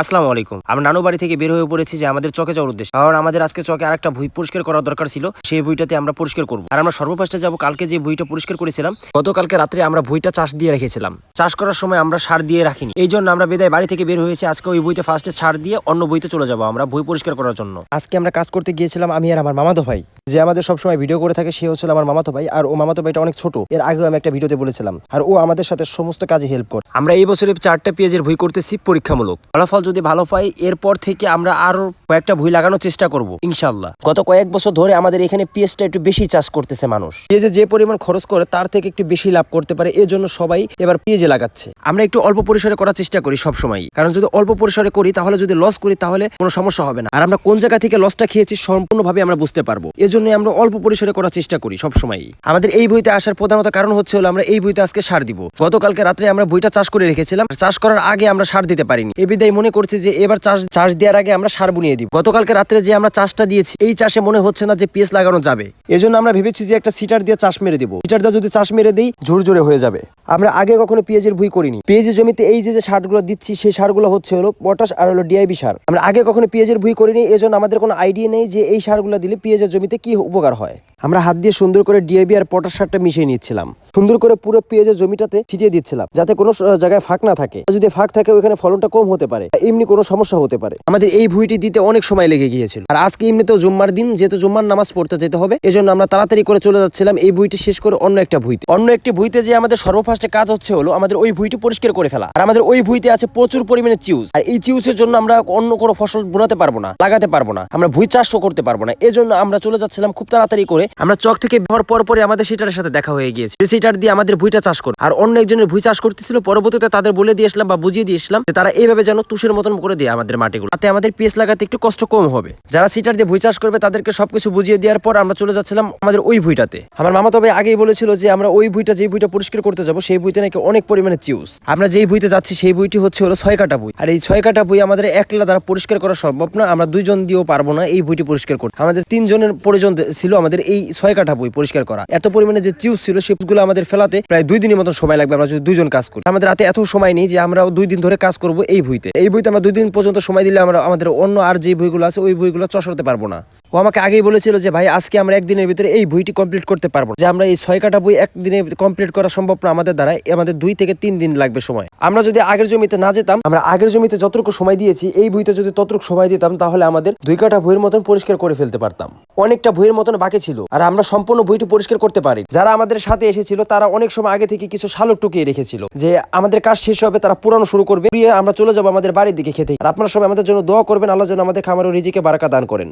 আসসালামু আলাইকুম। আমরা নানু বাড়ি থেকে বের হয়ে পড়েছি যে আমাদের চকে যাওয়ার উদ্দেশ্য। কারণ আমাদের আজকে চকে আরেকটা ভুই পরিষ্কার করার দরকার ছিল, সেই ভুইটাতে আমরা পরিষ্কার করব। আর আমরা সর্বপাশে যাব কালকে যে ভুইটা পরিষ্কার করেছিলাম, গতকালকে রাত্রে আমরা ভুইটা চাষ দিয়ে রেখেছিলাম। চাষ করার সময় আমরা সার দিয়ে রাখিনি। এই জন্য আমরা বেদায় বাড়ি থেকে বের হয়েছি, আজকে ওই বইতে ফার্স্টে সার দিয়ে অন্য বইতে চলে যাব আমরা ভুই পরিষ্কার করার জন্য। আজকে আমরা কাজ করতে গিয়েছিলাম আমি আর আমার মামাতো ভাই। যে আমাদের সবসময় ভিডিও করে থাকে, সে হচ্ছিল আমার মামাতো ভাই। আর ও মামাতো ভাইটা অনেক ছোট। এর আগেও আমি একটা ভিডিওতে বলেছিলাম। আর ও আমাদের সাথে সমস্ত কাজে হেল্প করে। আমরা এই বছরে চারটা পেঁয়াজের ভুই করতেছি পরীক্ষামূলক। ফলাফল যদি ভালো পাই, এরপর থেকে আমরা আরও কয়েকটা ভুই লাগানোর চেষ্টা করব ইনশাল্লাহ গত কয়েক বছর ধরে আমাদের এখানে পেঁয়াজটা একটু বেশি চাষ করতেছে মানুষ। পেঁয়াজে যে পরিমাণ খরচ করে, তার থেকে একটু বেশি লাভ করতে পারে। এজন্য সবাই এবার পেঁয়াজে লাগাচ্ছে। আমরা একটু অল্প পরিসরে করার চেষ্টা করি সব সময় কারণ যদি অল্প পরিসরে করি, তাহলে যদি লস করি, তাহলে কোনো সমস্যা হবে না। আর আমরা কোন জায়গা থেকে লসটা খেয়েছি, সম্পূর্ণভাবে আমরা বুঝতে পারব। এজন্য আমরা অল্প পরিসরে করার চেষ্টা করি সব সময় আমাদের এই বইতে আসার প্রধানত কারণ হচ্ছে হলো আমরা এই বইতে আজকে সার দিব। গতকালকে রাত্রে আমরা বইটা চাষ করে রেখেছিলাম। চাষ করার আগে আমরা সার দিতে পারিনি। এ বিদায় মনে করছি যে এবার চাষ চাষ দেওয়ার আগে আমরা সার বুনিয়ে দিব। গতকালকে রাত্রে যে আমরা চাষটা দিয়েছি, এই চাষে মনে হচ্ছে না যে পেঁয়াজ লাগানো যাবে। এজন্য আমরা ভেবেছি যে একটা সিটার দিয়ে চাষ মেরে দিব। সিটার দিয়ে যদি চাষ মেরে দিই ঝুরঝুরে হয়ে যাবে। আমরা আগে কখনো পেঁয়াজের ভুই করিনি। পেঁয়াজের জমিতে এই যে যে সারগুলো দিচ্ছি, সেই সারগুলো হচ্ছে হলো পটাশ আর হলো ডিআইবি সার। আমরা আগে কখনো পেঁয়াজের ভুই করিনি, এজন্য আমাদের কোনো আইডিয়া নেই যে এই সারগুলো দিলে পেঁয়াজের জমিতে কি উপকার হয়? আমরা হাত দিয়ে সুন্দর করে ডিআইবি আর পটাশ সারটা মিশিয়ে নিচ্ছিলাম। সুন্দর করে পুরো পেঁয়াজের জমিটাতে ছিটিয়ে দিচ্ছিলাম, যাতে কোনো জায়গায় ফাঁক না থাকে। যদি ফাঁক থাকে, ওইখানে ফলনটা কম হতে পারে এমনি কোনো সমস্যা হতে পারে। আমাদের এই ভুইটি দিতে অনেক সময় লেগে গিয়েছিল। আর আজকে এমনিতেও জুম্মার দিন, যেহেতু জুম্মার নামাজ পড়তে যেতে হবে, এজন্য আমরা তাড়াতাড়ি করে চলে যাচ্ছিলাম এই বইটি শেষ করে অন্য একটা ভুইতে। অন্য একটি ভুইতে যে আমাদের সর্বফার্স্টে কাজ হচ্ছে হলো, আমাদের ওই ভুইটি পরিষ্কার করে ফেলা। আর আমাদের ওই ভুইতে আছে প্রচুর পরিমাণে চিউজ আর এই চিউজের জন্য আমরা অন্য কোনো ফসল বোনাতে পারব না, লাগাতে পারব না। আমরা ভুই চাষও করতে পারব না। এজন্য আমরা চলে যাচ্ছিলাম খুব তাড়াতাড়ি করে আমরা চক থেকে ভর পর পরে আমাদের সেটার সাথে দেখা হয়ে গিয়েছে। যে সেটার দিয়ে আমাদের ভুইটা চাষ করে আর অন্য একজনের ভুই চাষ করতেছিল, পরবর্তীতে তাদের বলে দিয়ে আসলাম বা বুঝিয়ে দিয়ে আসলাম যে তারা এইভাবে যেন তুষের মতন করে দেয় আমাদের মাটিগুলো। তাতে আমাদের পেস লাগাতে একটু কষ্ট কম হবে। যারা সিটার দিয়ে ভুই চাষ করবে তাদেরকে সবকিছু বুঝিয়ে দেওয়ার পর আমরা চলে যাচ্ছিলাম আমাদের ওই ভুইটাতে। আমার মামা তবে আগেই বলেছিল যে আমরা ওই বইটা যেই বইটা পরিষ্কার করতে যাব, সেই বইতে নাকি অনেক পরিমাণে চিউস। আমরা যেই বইতে যাচ্ছি সেই বইটি হচ্ছে হলো ছয় কাটা বই আর এই ছয় কাটা বই আমাদের একলা দ্বারা পরিষ্কার করা সম্ভব না, আমরা দুইজন দিয়েও পারব না এই বইটি পরিষ্কার করতে। আমাদের তিনজনের প্রয়োজন ছিল আমাদের এই ছয় কাঠা বই পরিষ্কার করা। এত পরিমাণে যে চিউস ছিল সেগুলো আমাদের ফেলাতে প্রায় দুই দিনের মতো সময় লাগবে। আমরা যদি দুইজন কাজ করি। আমাদের হাতে এত সময় নেই যে আমরা দুই দিন ধরে কাজ করব এই বইতে। এই বইতে আমরা দুই দিন পর্যন্ত সময় দিলে আমরা, আমাদের অন্য আর যে বইগুলো আছে, ওই বইগুলো হতে পারব না। ও আমাকে আগেই বলেছিল যে, ভাই, আজকে আমরা একদিনের ভিতরে এই বইটি কমপ্লিট করতে পারব। যে, আমরা এই ছয় কাটা বই একদিনে কমপ্লিট করা সম্ভব না আমাদের দ্বারা আমাদের দুই থেকে তিন দিন লাগবে সময়। আমরা যদি আগের জমিতে না যেতাম, আমরা আগের জমিতে যতটুকু সময় দিয়েছি, এই বইতে যদি ততটুকু সময় দিতাম, তাহলে আমাদের দুই কাঠা বইয়ের মতন পরিষ্কার করে ফেলতে পারতাম। অনেকটা বইয়ের মতন বাকি ছিল, আর আমরা সম্পূর্ণ বইটি পরিষ্কার করতে পারি। যারা আমাদের সাথে এসেছিল, তারা অনেক সময় আগে থেকে কিছু শালক টুকিয়ে রেখেছিল, যে, আমাদের কাজ শেষ হবে, তারা পুরানো শুরু করবে। আমরা চলে যাব আমাদের বাড়ির দিকে খেতে। আর আপনারা সবাই আমাদের জন্য দোয়া করবেন, আল্লাহ যেন আমাদের খামার ও রিজিকে বারাকা দান করেন।